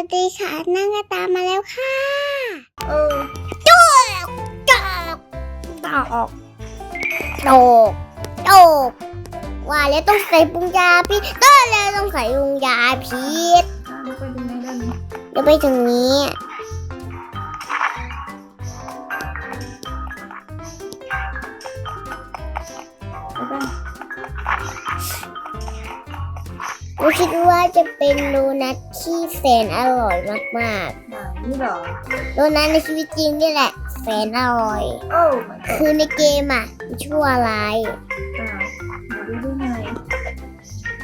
วัสดีค่ะนั่งกระตามมาแล้วค่ะเออจอกจอกตอกตอกตอกว่าแล้วต้องใส่ปุงยาพิษก็แล้วต้องใส่ปุงยาพิษอะไปดูในด้านนี้เดี๋ยวไปถึงนี้ หนูคิดว่าจะเป็นโดนัทที่แสนอร่อยมากไหนนี่เหรอๆ โดนัทในชีวิตจริงนี่แหละ แสนอร่อย โอ้ไม่ก็คือในเกมอะมันชั่วร้าย อ่าเดี๋ยวดูได้ไง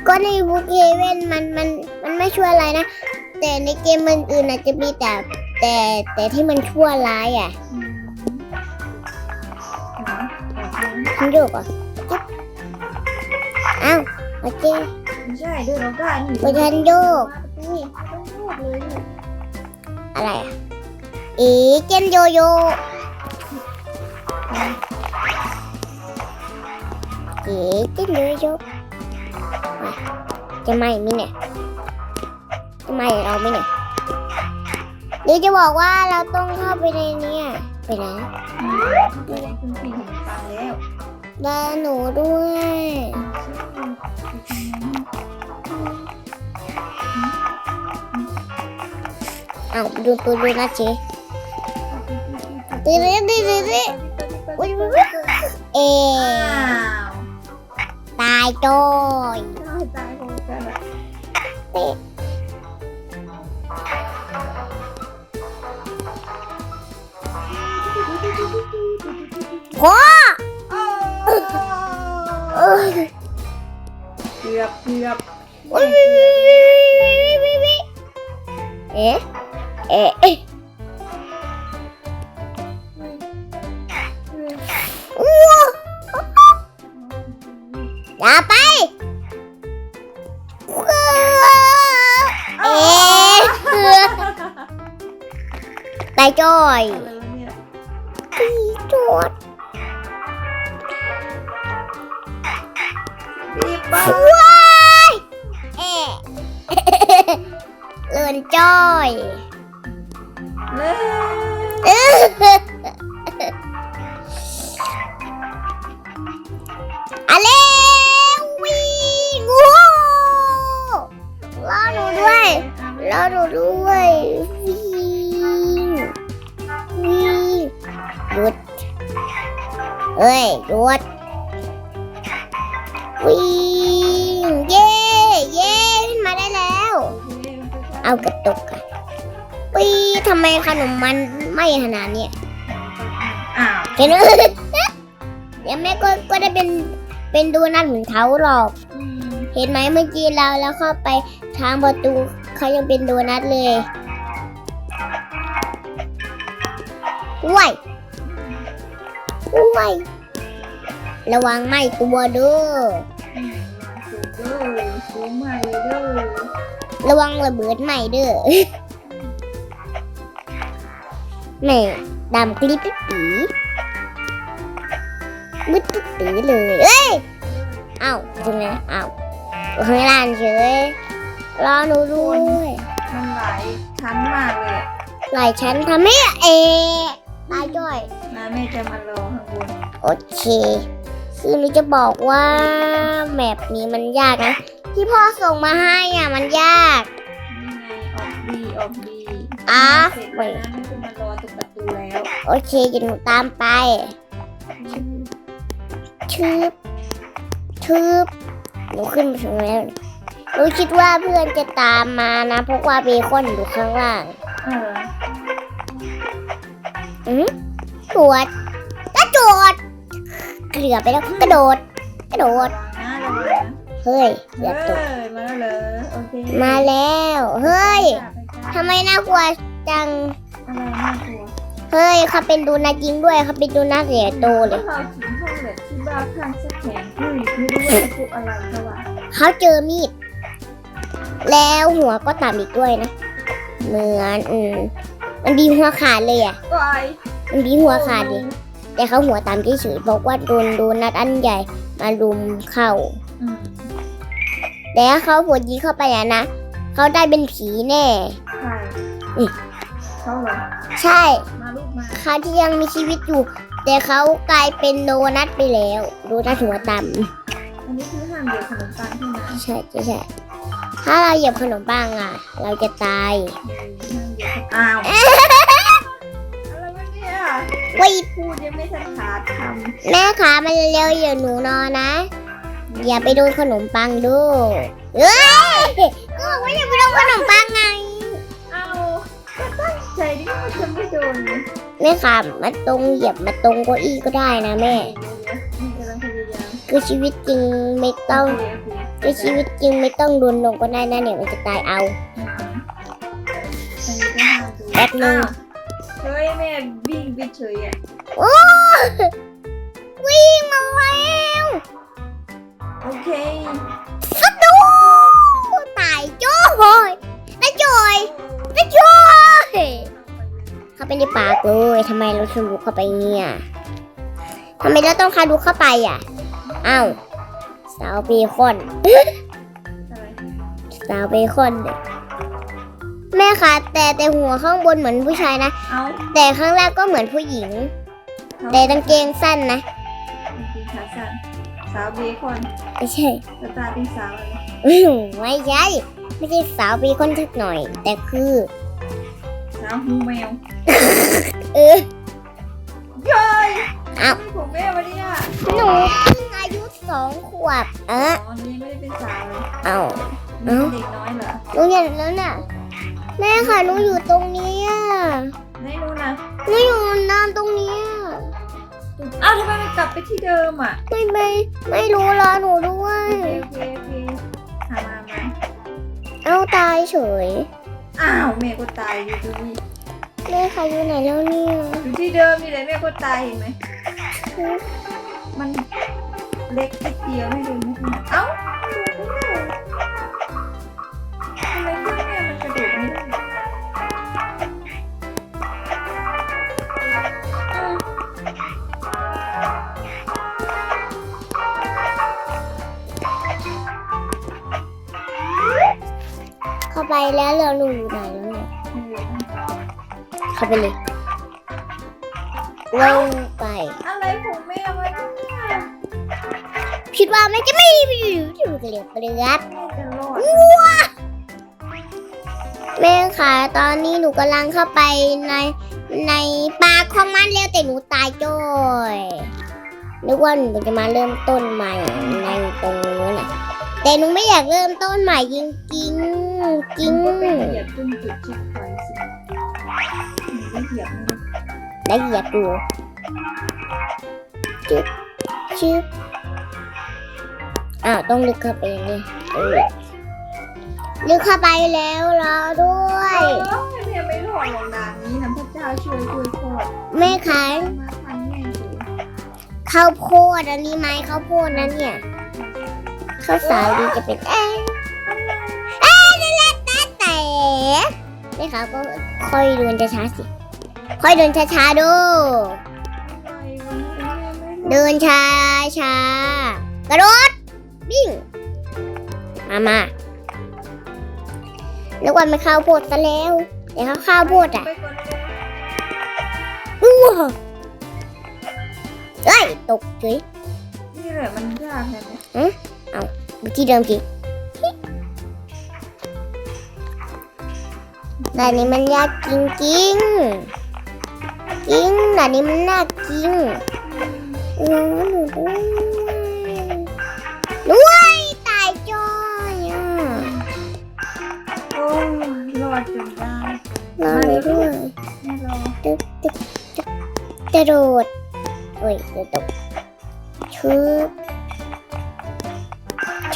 ก็ในบูเกเว่นมันมันมันไม่ชั่วร้ายนะ แต่ในเกมมันอื่นอาจจะมีแต่แต่แต่ที่มันชั่วร้ายอะอืมไหนแอบดูฉันโยกอะจิ๊บอ้าวโอเคไม่ ใช่ด้วยเราได้นี่ไม่ทันโยก นี่ต้องโยกเลยเนี่ยอะไรอะเอ๋เจนโยโย่เอ๋เจนโยโย่ว่ะจะไหม่มิเนี่ยจะไหม่เราไหมเนี่ยเดี๋ยวจะบอกว่าเราต้องเข้าไปในเนี้ไปไหนอืมไปคุณพี่เห็นตังค์แล้วดาหนูด้วย อ้าวดูตัวดูนะเจ๊ตื่นตื่นตื่นตื่นตื่นอุ๊ยอุ๊ยอุ๊ยเออ้าวตายโจ้ยตายตายโหดกันอะพ่อโอ้เอ้ยเกือบเกือบอุ๊ยเอ๊ะ เอ๊ะเอ๊ะอู้อย่าไป เอ๊ะตายโจ้ยอะไรวะเนี่ย เฮ้ยหยุดวิ่งเย่เย่ขึ้นมาได้แล้ว เอากระตุกอะปีทำไมขนมมันไม่ขนาดเนี้ยอ้าวเห็นไหมเดี๋ยวแม่ก็ก็ได้เป็นเป็นดูนัทเหมือนเขาหรอกอืมเห็นไหมเมื่อกี้เราแล้วเข้าไปทางประตูเขายังเป็นโดนัทเลย ว้ายระวังไหม้ตัวเด้ออืมสูงเด้อสูงมากเลยเด้อระวังระเบิดไหม้เด้อแม่ดำกลิบปิ๊บปีมืดปิ๊บปีเลย เอ้ย เอ้าตรงไหนเอ้าอยู่ข้างล่างเฉยรอหนูด้วยมันหลายชั้นมากเลยอะหลายชั้นทำให้เอะตายจ้อยนะ แม่จะมารอข้างบนโอเค คือหนูจะบอกว่าแมปนี้มันยากนะ ที่พ่อส่งมาให้อะมันยาก นี่ไงออกดีออกดีอะ เสร็จแล้วนะแม่จะมารอตรงประตูแล้วโอเคเดี๋ยวหนูตามไปชืบชืบหนูขึ้นมาถึงแล้วหนูคิดว่าเพื่อนจะตามมานะเพราะว่าเบคอนอยู่ข้างล่าง เออ อือต รวจกระโดดเกลือไปแล้วกระโดด กระโดดนะระวังนะเฮ้ยเกืเออบตกอมาแล้วเหรอโอเคมาแล้ว เฮ้ยไปจ้ะทำไมน่ากลัวจังอะไรน่ากลัวเฮ้ยเขาเป็นดูนาจริงด้วยเขาเป็นดูนาเสียโตเลยเราถึงห้องแบบที่บ้านข้างสักแขนเฮ้ยไม่รู้ว่าจะพบอะไรเขาว่าเขาเจอมีด แล้วหัวก็ต่ำอีกด้วยนะ เหมือนอืมมันดีหัวขาดเลยอะก็ไอ มันดีหัวขาดดิแต่เขาหัวตามที่เฉยๆบอกว่าโดนโดนนัดอันใหญ่มารุมเข้าอืมแต่ถ้าเขาหัวยิงเข้าไปอะนะเขาได้เป็นผีแน่ ใช่อุ๊ยเขาเหรอ ใช่ มาลูกมาเขาที่ยังมีชีวิตอยู่ แต่เขากลายเป็นโดนัทไปแล้ว โดนัทหัวต่อันนี้คือห้ามเดือดขนมปังใช่ไหมำใช่ใช่ใช่ถ้าเราเหยียบขนมปังอะ เราจะตายห้ามเดือดอ้าวอะไร วะเนี่ยวิพูดยังไม่ทันขาดคำแม่ขามันเร็วๆอย่าหนูนอนนะ อย่าไปโดนขนมปังดูเอ้ยก็บอกว่าอย่าไปโดนขนมปังไงเอาก็ตั้งใจดิว่าจะไม่โดนเลยแม่ขามาตรงเหยียบมาตรงเก้าอี้ก็ได้นะแม่เดี๋ยวๆนี่กำลังพยายามคือชีวิตจริงไม่ต้องโอเคโอเคคือชีวิตจริงไม่ต้องโดนลงก็ได้นะเนี่ยมันจะตายเอาอันนี้ก็ห้ามดูแป๊บนึงอ้าวเฮ้ยแม่ วิ่งไปเฉยอะโอ้วิ่งมาแล้วโอเคสะดุดตายจ้อยนะจอยนะจอยเข้าไปในปากเลยทำไมเราถึงลุกเข้าไปเนี่ยทำไมเราต้องคาดูเข้าไปอะอ้าวสาวเบคอนอะไรสาวเบคอนเนี่ย แม่คะแต่แต่หัวข้างบนเหมือนผู้ชายนะ เอาแต่ข้างล่างก็เหมือนผู้หญิง แต่กางเกงสั้นนะกางเกงขาสั้นสาวเบคอนไม่ใช่สตาร์เป็นสาวอะไรอื้อไม่ใช่ไม่ใช่สาวเบคอนสักหน่อย แต่คือสาวหูแมวเออเย้ยอ้าวนี่ผมแม่วะเนี่ยหนูเพิ่งอายุสองขวบเออ๋ออนี่ไม่ได้เป็นสาวเลยเอานี่เป็นเด็กน้อยเหรอหนูเห็นแล้วน่ะ แม่ค่ะหนูอยู่ตรงเนี้ยไม่รู้นะหนูอยู่น้ำตรงเนี้ยอ้าวทำไมมันกลับไปที่เดิมอะไม่ไม่ไม่รู้รอหนูด้วยโอเคโอเคโอเคหามามาเอาตายเฉยอ้าวแม่ก็ตายอยู่ตรงนี้แม่ค่ะอยู่ไหนแล้วเนี่ยอยู่ที่เดิมนี่แหละแม่ก็ตายเห็นไหมมันเล็กนิดเดียวไม่เดินไม่ถึงเอ้าทำไมเครื่องแม่มัน เข้าไปแล้วเราหนูอยู่ไหนแล้วเนี่ยเข้าไปเลยลงไปอะไรของแม่วะเนี่ยคิดว่ามันจะไม่อยู่อยู่เกลียดเกลียดแม่จะรอดแม่ค่ะตอนนี้หนูกำลังเข้าไปในในปากของมันแล้วแต่หนูตายจ้อยนึกว่าหนูจะมาเริ่มต้นใหม่ในตรงนู้นน่ะแต่หนูไม่อยากเริ่มต้นใหม่จริงจริงๆ จริงได้เหยียบตรงจุดเช็คพอยต์สิได้เหยียบได้เหยียบดูจึ๊บจึ๊บอ้าวต้องลึกเข้าไปนี้เออลึกเข้าไปแล้วรอด้วยเอ้าแม่ไม่รอดหรอกนานนี้นะพระเจ้าช่วยช่วยโคตรแม่คะมาทันแม่สิข้าวโพดอันนี้ไหมข้าวโพดนั้นเนี่ยข้าวสาลีจะเป็นเอ๊ แต่แม่คะก็ค่อยเดินช้าๆสิ ค่อยเดินช้าๆดู เดินช้าช้าๆกระโดดวิ่ง มามานึกว่าไม่ข้าวโพดซะแล้วแต่ข้าวข้าวโพดอะไปก่อนเลยอู้วเอ้ย ตกเฉยนี่แหละมันยากเลยนะไปที่เดิมสิ แต่นี้มันยากจริงจริงๆจริงแต่นี้มันน่าจริงโอ้หนูด้วยด้วยตายจอยอะโอ้รอดจนได้รอหนูด้วยตึ๊บตึ๊บตึ๊บกระโดดโอ้ยเดี๋ยวตกชุบ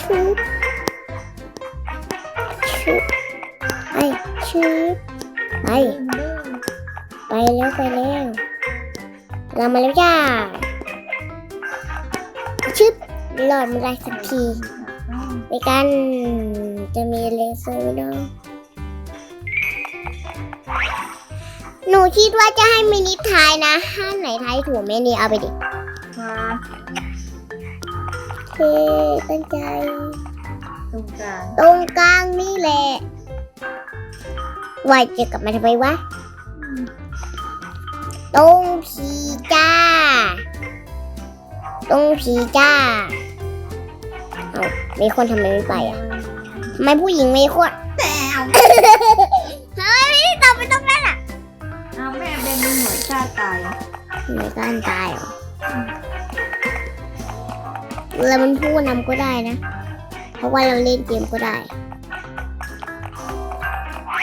ชุบชุบ ชุบไปเดินไปแล้วไปแล้วเรามาแล้วจ้าชึบหลอดมาได้สักทีไปกันจะมีเลเซอร์ไหมเนาะหนูคิดว่าจะให้มินิทายนะห้าไหนทายถูกแม่นี่เอาไปดิมาโอเคตั้งใจ ตรงกลาง ตรงกลางนี่แหละโวายจะกลับมาทำไมวะตรงผีจ้าตรงผีจ้าเอามีคนทำไมไม่ไปอะทำไมผู้หญิงไม่คนแต่เฮ้ยตอบไปตรงนั้นอะเอาแม่เป็นหน่วยกล้าตายอะไม่กล้าตายเหรอแล้วมันพูดนำก็ได้นะ เพราะว่าเราเล่นเกมก็ได้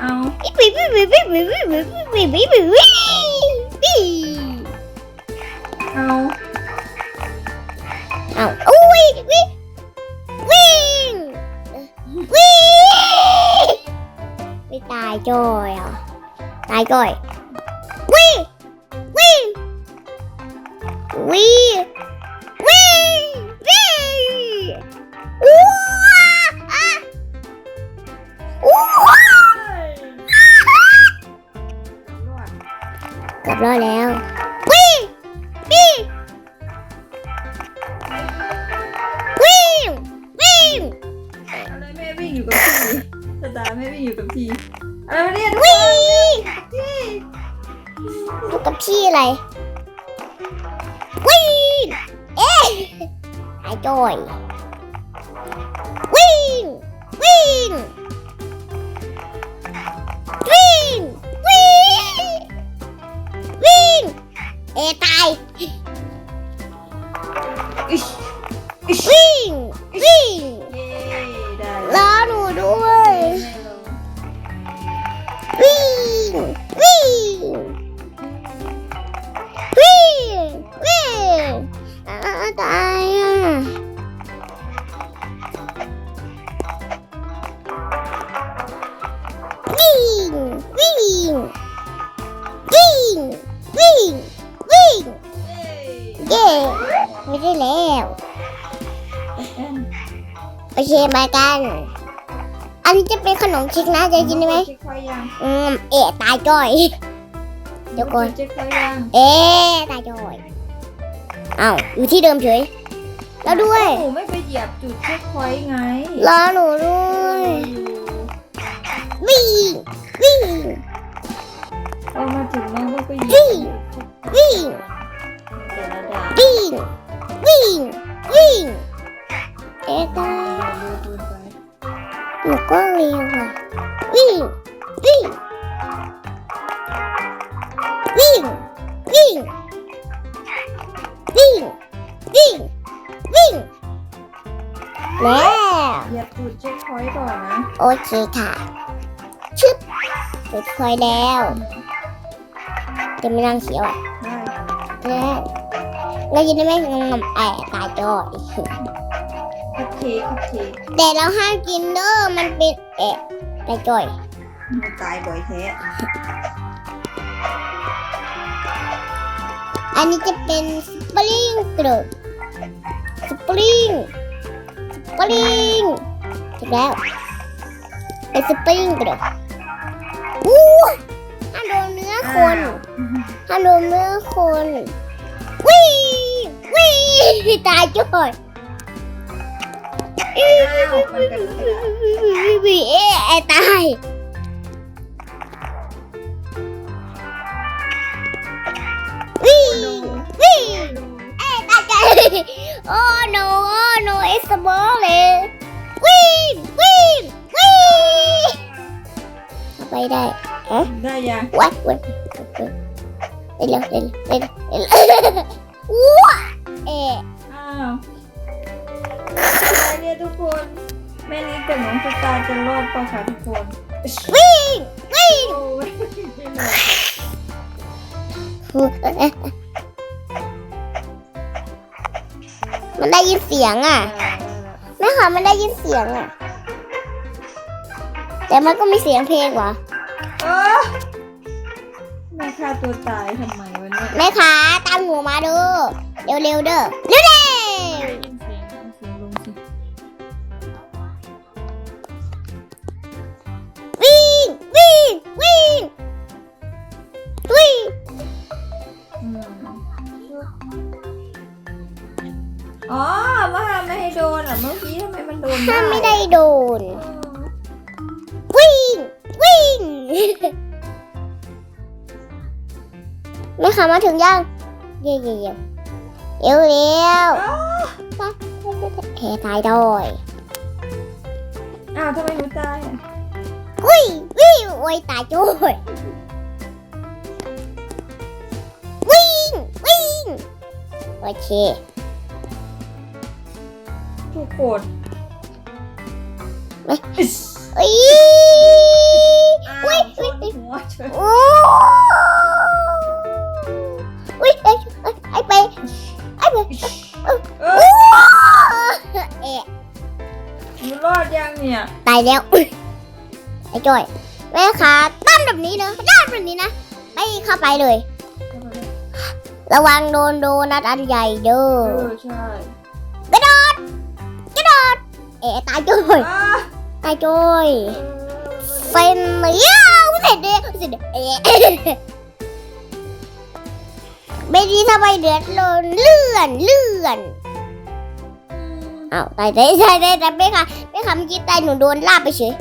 เอาเอาเอาอุ้ยวิ่งวิ่งวิ่งไม่ตายจ้อยอ่ะตายจ้อยวิ่งวิ่งวิ่ง บรอดแล้ววิ่งวิ่งวิ่งวิ่งอะไรแม่วิ่งอยู่กับที่สตาร์แม่วิ่งอยู่กับที่อะไรวะเนี่ยทุกวิ่คนงที่อยู่กับพี่อะไรวิ่งเอ๊ะหายจอย Ring! Ring! เป็นขนมเค้กนะจะกินได้ไหมเช็คไฟยังอืมเอะตายจ้อยเดี๋ยวก่อนเช็คไฟยังเอ๊ะตายจ้อยอ้าวอยู่ที่เดิมเฉยแล้วด้วยหนูไม่ไปเหยียบจุดเช็คไฟไงรอหนูด้วยอยู่วิ่งวิ่งพอมาถึงน้อง เคค่ะชึบเสร็จคอยแล้วจะไม่นั่งเขียวอะได้แล้วเราจะได้ไม่งงๆแอบตายจอยคัพเค้กคัพเค้กแต่เราห้ามกินเด้อมันเป็นแอะตายจอยมันตายบ่อยแท้อันนี้จะเป็นสปริงเกลือสปริงสปริงถูกแล้ว เป็นสปริงเกลืออู้ถ้าโดนเนื้อคนถ้าโดนเนื้อคนวิ่งวิ่งตายจ้อยอ้าวมันกระโดดวิ่งเอ๊ะตายวิ่งวิ่งเอ๊ะตายใจโอ้ no โอ้ no it's a ball เลยวิ่งวิ่งวิ่งเข้า ไปได้ได้ยังวัดวัดเร็วเร็วเร็วเร็วเร็วว้าเอ๊ะอ้าวอะไรเนี่ยทุกคนแม่นี้กับน้องสตาร์จะรอดปะคะทุกคนวิ่งวิ่งโอ้ยไม่รอดมันได้ยินเสียงอะได้แล้วแม่ค่ะมันได้ยินเสียงอะ แต่มันก็มีเสียงเพลงวะเออแม่ฆ่าตัวตายทำไมวะเนี่ย แม่ค้าตามหนูมาเด้อเร็วๆเด้อเร็ว ค้ามาถึงยังเย่เย่เย่เร็วเร็วอ้าวแพ้ตายด้วยอ้าวทำไมหนูตายอะวิ่งวิ่งโอ้ยตายด้วยวิ่งวิ่งโอเคถูกโกดเอ้ยเอ้ยอ้าวอุ๊ ยชนหัวเฉยโอ้อุ้ยไอ้ไอ้ไปไอ้ไปเอโอ้อเอ๊ะหนูรอดยังเนี่ยตายแล้วอุ๊ยไอ้จ้อยแม่ขาด้านแบบนี้นะด้านแบบนี้นะไม่เข้าไปเลย ระวังโดนโดนัดอันใหญ่เด้เอออใช่เอ๊ะตายจ้อยอ้าตายจ้อยเออเป็นเลี้ยวเสร็จเด้เสร็จเด้เอ๊ะ ไม่ดีทำไมเดือดร้อนเลื่อนเลื่อนเอาวตายตายตายตายแต่ไม่ค่ะไม่ค่ะเมื่อกี้ตายหนูโดนลากไปเฉย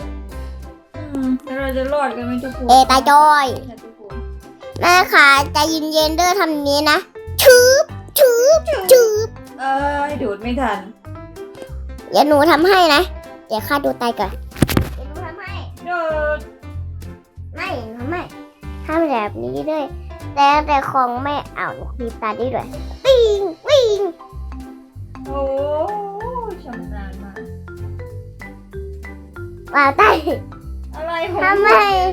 อืมแล้วเราจะรอดกันไหมทุกคนเอตายจอย แม่ค่ะใจเย็นๆเด้อทำนี้นะชืบชืบชืบเอ้ยดูดไม่ทัน เดี๋ยวหนูทำให้นะ เดี๋ยวข้าดูตายก่อนเดี๋ยวหนูทำให้ดูดไม่ทำให้ทำแบบนี้ด้วย แต่แต่ของแม่อ้าวหนูมีตาได้ด้วยวิ่งวิ่งโอ้ชำนาญมากว้าวตายอะไรของทำไม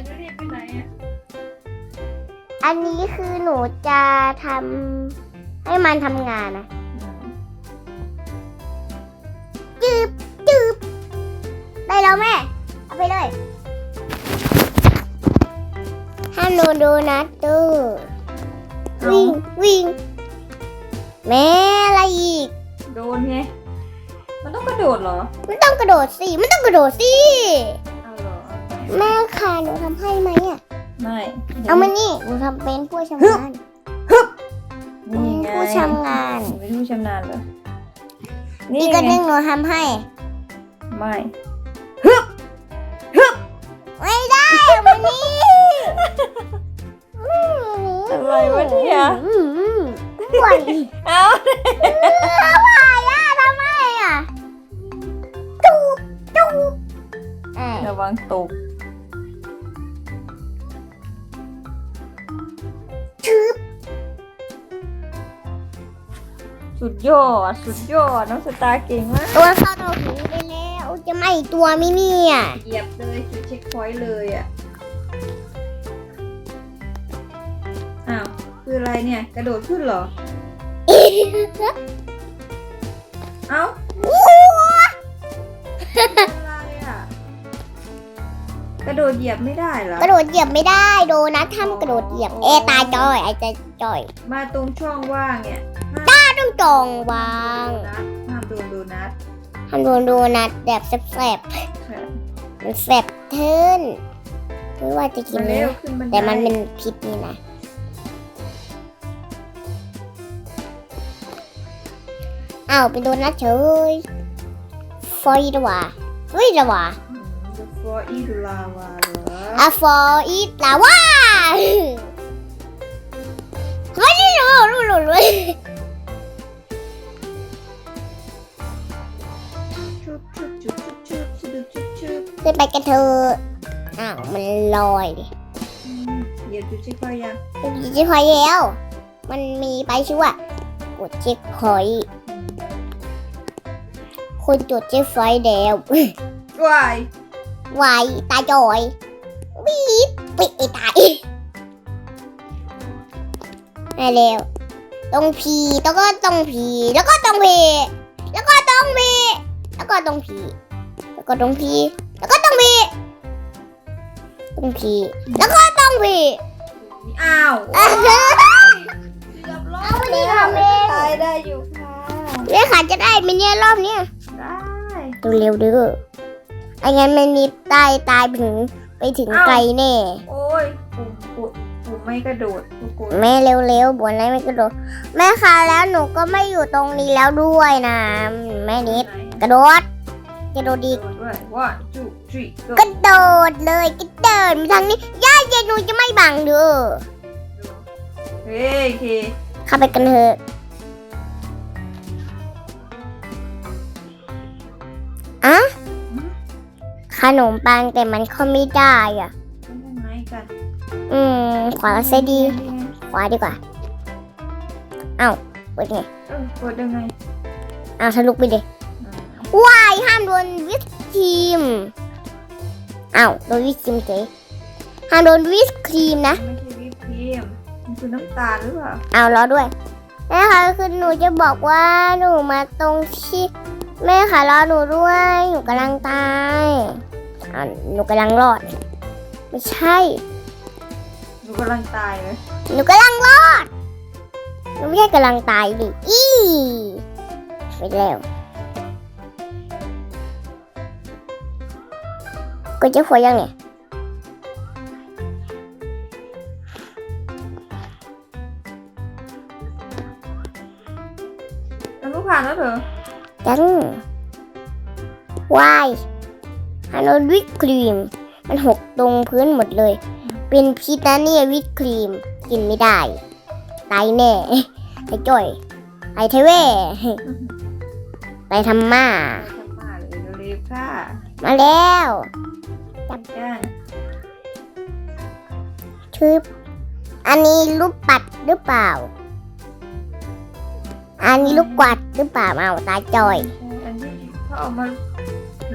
จะรีบไปไหนอะอันนี้คือหนูจะทำให้มันทำงานนะจืบจืบได้แล้วแม่ เอาไปเลยห้ามโดนโดนัทตู้ วิ่งวิ่งแม่อะไรอีก โดนไง มันต้องกระโดดเหรอมันต้องกระโดดสิมันต้องกระโดดสิเอาเหรอ แม่ค่ะหนูทำให้ไหมอะไม่เอามานี่หนูทำเป็นผู้ชำนาญนี่ไงผู้ชำนาญเป็นผู้ชำนาญเหรอ นี่อีกไงอันหนึงหนูทำให้ ไม่ ไม่ได้เอามานี่ อะไรวะเนี่ยอืมอืมป่วยเอาทำไมอะทำไมอะจูบจูบเอ้ยระวังตกชืบสุดยอด สุดยอด น้องสตาร์เก่งมาก ตัวเข้าตัวหูไปแล้ว จะไม่ตัวไมิเนี่ยเหยียบเลยจุดเช็คพอยต์เลยอะ คืออะไรเนี่ย กระโดดขึ้นเหรอ เอ้าอะไรอะ กระโดดเหยียบไม่ได้เหรอกระโดดเหยียบไม่ได้โดนัททำกระโดดเหยียบเอตายจอยไอจะจอยมาตรงช่องว่างเนี่ยต้องจองวางห้ามโดนโดนัททำโดนโดนัทแบบแสบค่ะๆมันแสบเทินไม่ว่าจะกินมาเนื้เร็อวขึ้นบันไดแต่มันเป็นพิษนี่นะ อ้าวเป็นโดนัทเฉยฟอยด์ว่ะฟอยด์ว่ะอืม The floor is lava เหรออะฟอยด์ลาว่าไม่ได้รู้รู้รู้รู้ชุบชุบชุบชุบชุบชุบชุบชุบขึ้นไปกันเถอะอ้าวมันลอยดิอืมเหยียบจุดเช็คพอยต์ยังเป็นเช็คพอยต์แล้ว มันมีไปชื่อว่ากดเช็คพอยต์ คนจดเช็คพอยต์แล้ววายไวตาจอยวีบปิดไอ้ตายมาเร็วตรงพีแล้วก็ตรงพีแล้วก็ตรงพีแล้วก็ตรงพีแล้วก็ตรงพีแล้วก็ตรงพีแล้วก็ตรงพีตรงพีแล้วก็ตรงพีอ้าวเอ้ยเกือบรอดเอาดิแล้วทำเองตายได้อยู่ค่ะแม่ขาจะได้ไหมเนี่ยรอบเนี้ยได้ดู เร็วเด้อไอ้งั้นมันมีตายตายไปถึงไปถึงไกลแน่ โอ้ยปุ่มปุ่มปุ่มไม่กระโดดทุกคนแม่เร็วๆบนไหนไม่กระโดด แม่คะแล้วหนูก็ไม่อยู่ตรงนี้แล้วด้วยนะ แม่นิดกระโดดกระโดดดีกระโดดด้วย one two three go กระโดดเลยกระโดดมาทางนี้ย่าเย็นหนูจะไม่บังเด้อเฮ้ยโอเคเข้าไปกันเถอะ อะขนมปังแต่มันเข้าไม่ได้อะเป็นยังไงกันอืม ขวาเสียดี ขวาดีกว่า เอ้าเปิดไงเออกดยังไงเอ้าทะลุไปดิอ่าว้ายห้ามโดนวิสครีมเอ้าโดนวิสครีมเจ๊ห้ามโดนวิสครีมนะไม่ใช่วิปครีมมันคือน้ำตาลหรือเปล่าเอารอด้วยแม่คะคือหนูจะบอกว่าหนูมาตรงที่ แม่ค่ะรอหนูด้วย หนูกำลังตายอ่าหนูกำลังรอด ไม่ใช่ หนูกำลังตายเลยหนูกำลังรอด หนูไม่ใช่กำลังตายดิอีไปแล้ว ก็จะหัวยังไงแล้วลูกผ่านแล้วเถอะจัง วายฮันโดนวิปครีม มันหกตรงพื้นหมดเลย เป็นพิษนะเนี่ยวิปครีม กินไม่ได้ ตายแน่ ไอ้จ่อย ไอ้เทเว่ไปทำมาทำมาเลยเร็วๆค่ะมาแล้วจับย่างชืบอันนี้ลูกปัดหรือเปล่า อันนี้ลูกกวัดหรือเปล่าเอาตาจอย อันที่เขาเอามา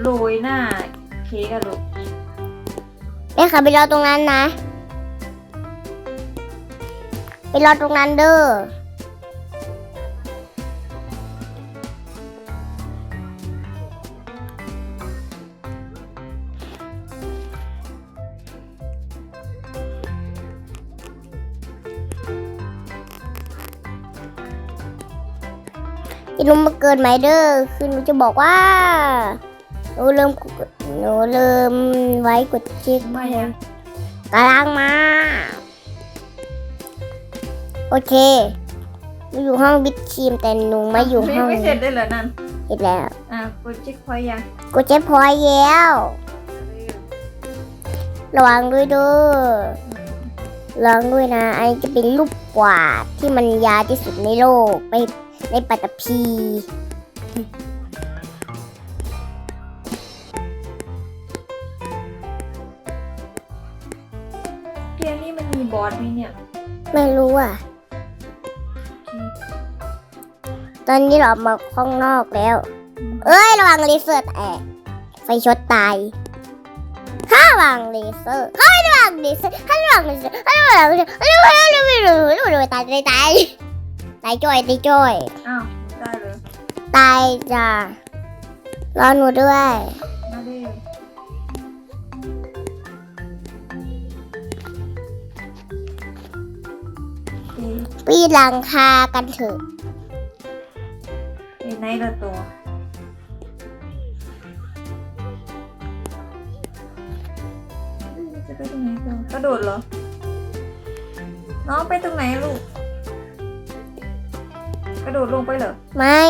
โรยหน้าเค้กอะลูกแม่ค่ะไปรอตรงนั้นนะ ไปรอตรงนั้นเด้ออย่าลืมมาเกินไหมเด้อ คือหนูจะบอกว่า นูเริ่มกดหนูเริ่มไว้กดเช็คไม่อะกำลังมา โอเคหนูอยู่ห้องบิดทีมแต่หนูไม่อยู่ห้องไม่เสร็จเลยเหรอนั่นเสร็จแล้วอะกดเช็คพอยต์ยังกดเจ็บพอยแล้วระวังด้วยเด้อระวังด้วยนะ อันนี้จะเป็นลูกกวาดที่มันยาวที่สุดในโลก ไปในปัตตภี บอสไหมเนี่ย ไม่รู้อะ ตอนนี้เราออกมาข้างนอกแล้ว เอ้ย ระวังเลเซอร์แตกไฟช็อตตายข้าระวังเลเซอร์ข้าระวังเลเซอร์ข้าระวังเลเซอร์ข้าระวังเลเซอร์ข้าระวังเลเซอร์ข้าระวังเลเซอร์ข้าระวังเลเซอร์ตายตายตายตายจ้อยตายจ้อยอ้าวได้เลยตายจ้ะรอหนูด้วยมาดิเปีนหลังคากันเถอะเอ๊ะไหนละตัวเอ๊ะจะไปตรงไหนต่อกระโดดเหรอ น้องไปตรงไหนลูก กระโดดลงไปเหรอ ไม่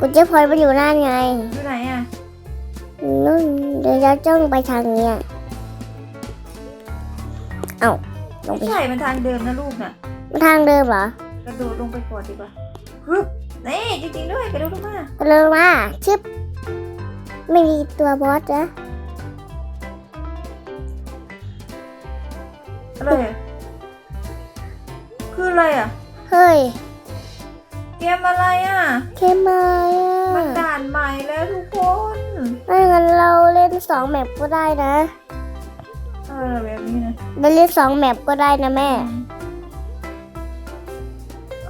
กูจะพลอยไปอยู่นั่นไง อยู่ไหนอะนู่นเดี๋ยวจะจ้องไปทางเนี้ยเอ้า ลงไปไม่ใช่มันทางเดิมนะลูกน่ะทางเดิมเหรอ กระโดดลงไปก่อนดีกว่าฮึบนี่จริงๆด้วยกระโดดลงมาก็เลยมาชึบไม่มีตัวบอสนะอะไรอะคืออะไรอะ เฮ้ยเกมอะไรอะแค่มามันอะด่านใหม่แล้วทุกคนไม่งั้นเราเล่นสองแมปก็ได้นะ เออแบบนี้นะเราเล่นสองแมปก็ได้นะแม่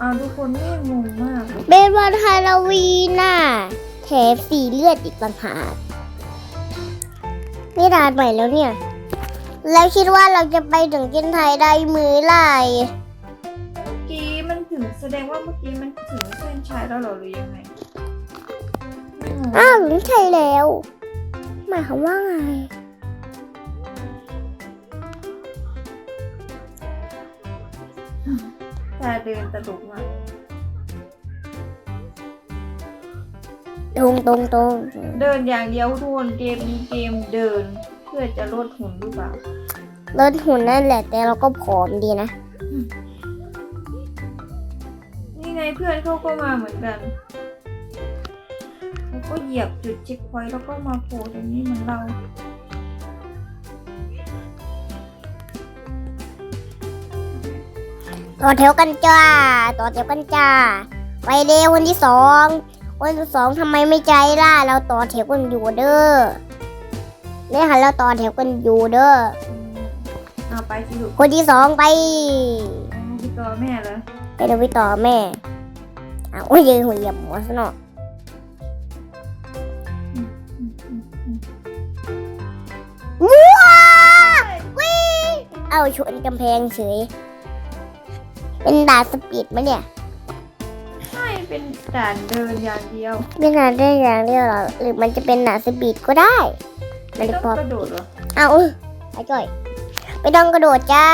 อ้าวทุกคนนี่งงมาก เป็นวันฮาโลวีนน่ะแถมสีเลือดอีกต่างหากนี่ด่านใหม่แล้วเนี่ย แล้วคิดว่าเราจะไปถึงกินไทยได้มือไหร่เมื่อกี้มันถึงแสดงว่าเมื่อกี้มันถึงเส้นชัยแล้วเหรอหรือยังไงอืมอ้าวถึงไทยแล้ว หมายความว่าไง แต่เดินตลกมากตรงตรงตรงเดินอย่างเดียวทุกคนเกมนี้เกมเดิน เพื่อจะลดหุ่นหรือเปล่าลดหุ่นนั่นแหละ แต่เราก็ผอมดีนะ นี่ไงเพื่อนเขาก็มาเหมือนกันเขาก็เหยียบจุดเช็คพอยต์แล้วก็มาโผล่ตรงนี้เหมือนเรา ต่อแถวกันจ้า ต่อแถวกันจ้า ไปเร็วคนที่สองคนที่สองทำไมไม่ใจล่ะ เราต่อแถวกันอยู่เด้อเนี่ยค่ะเราต่อแถวกันอยู่เด้อเอาไปสิลูกคนที่สองไปเอาพี่ตัวแม่เลยไปเดี๋ยวไปต่อแม่อ้าวโอ้ยยืนหัวเหยียบหัวซะหน่อยว้าววิ่งเอาชนกำแพงเฉย เป็นดาบสปีดไหมเนี่ยไม่เป็นด่านเดินอย่างเดียวเป็นหนาได้อย่างเดียวเหรอหรือมันจะเป็นหนาสปีดก็ได้ไม่ไม่ได้ต้องพอกระโดดเหรอ เอาไอ้จ่อยไม่ต้องกระโดดจ้า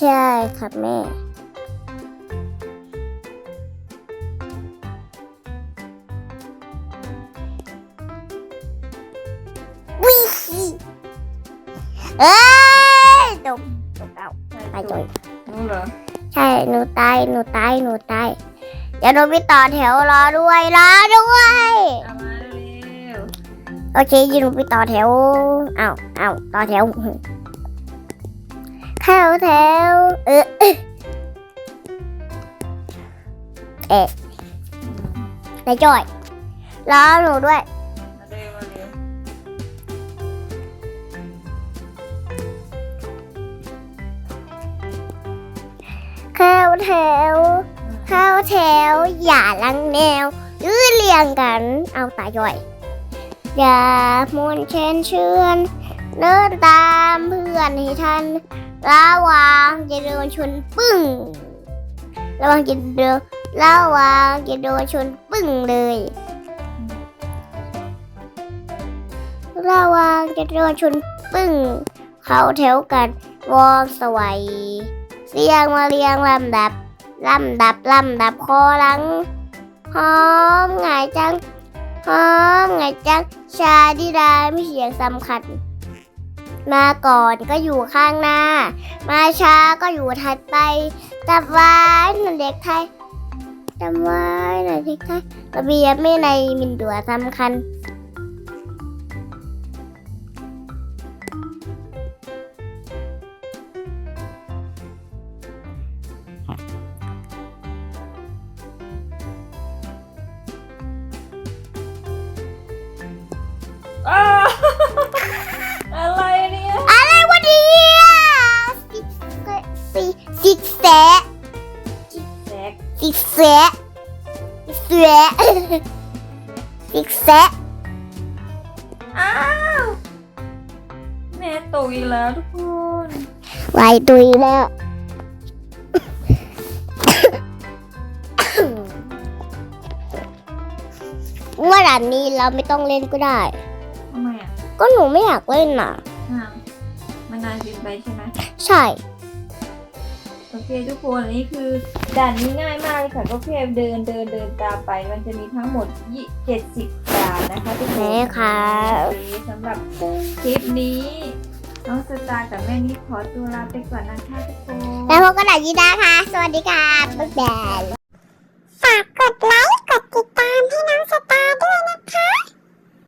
ใช่ครับแม่ วิเอ้ยตกตกเอาใช่ไปจ่อยรู้เหรอ ใช่ หนูตาย หนูตาย หนูตาย เดี๋ยวหนูไปต่อแถวรอด้วย รอด้วย เอามาเร็วโอเคยินหนูไปต่อแถวอ้าวอ้าวต่อแถว เข้าแถวเออเอ๊ะนายจอยรอหนูด้วย มาเร็วมาเร็วเข้าแถวเข้าแถวอย่าลังแนวยื้อเรียงกันเอาตาย่อย อย่ามวนเชนเชือนเดินตามเพื่อนให้ทัน ระวังจะโดนชนปึ้ง ระวังจะโดนระวังจะโดนชนปึ้งเลย ระวังจะโดนชนปึ้ง เขาแถวกันวองสวัยเสียงมาเรียงลำดับลำดับลำดับคอหลังหอมหงายจังหอมหงายจังชาดิดามีเสียงสำคัญ มาก่อนก็อยู่ข้างหน้า มาช้าก็อยู่ถัดไปจำไว้หน่อยเด็กไทยจำไว้หน่อยเด็กไทยระเบียบไม่ในมินตัวสำคัญอ้าวอะไร เนี่ยอะไรวะเนี่ยซิกแซะซิกแซะแซกซิกแซะซิกแซะซิกแซะอ้าวแม่ตกอีกแล้วทุกคนไวตุยแล้วเมื่อด่านนี้เราไม่ต้องเล่นก็ได้ ทำไมอะ ก็หนูไม่อยากเล่นน่ะอ้าวมั นนานเกินไปใช่ไหมใช่ โอเคทุกคนอันนี้คือด่านนี้ง่ายมากเลยค่ะก็แค่เดินเดินเดินตามไปมันจะมีทั้งหมดยี่เจ็ดสิบด่านนะคะทุกคนแม่ค่ะโอเคสำหรับคลิปนี้น้องสตาร์กับแม่นิดขอตัวลาไปก่อนนะคะทุกคนแล้วพบกันใหม่ยีดาค่ะ สวัสดีค่ะบ๊ายบาย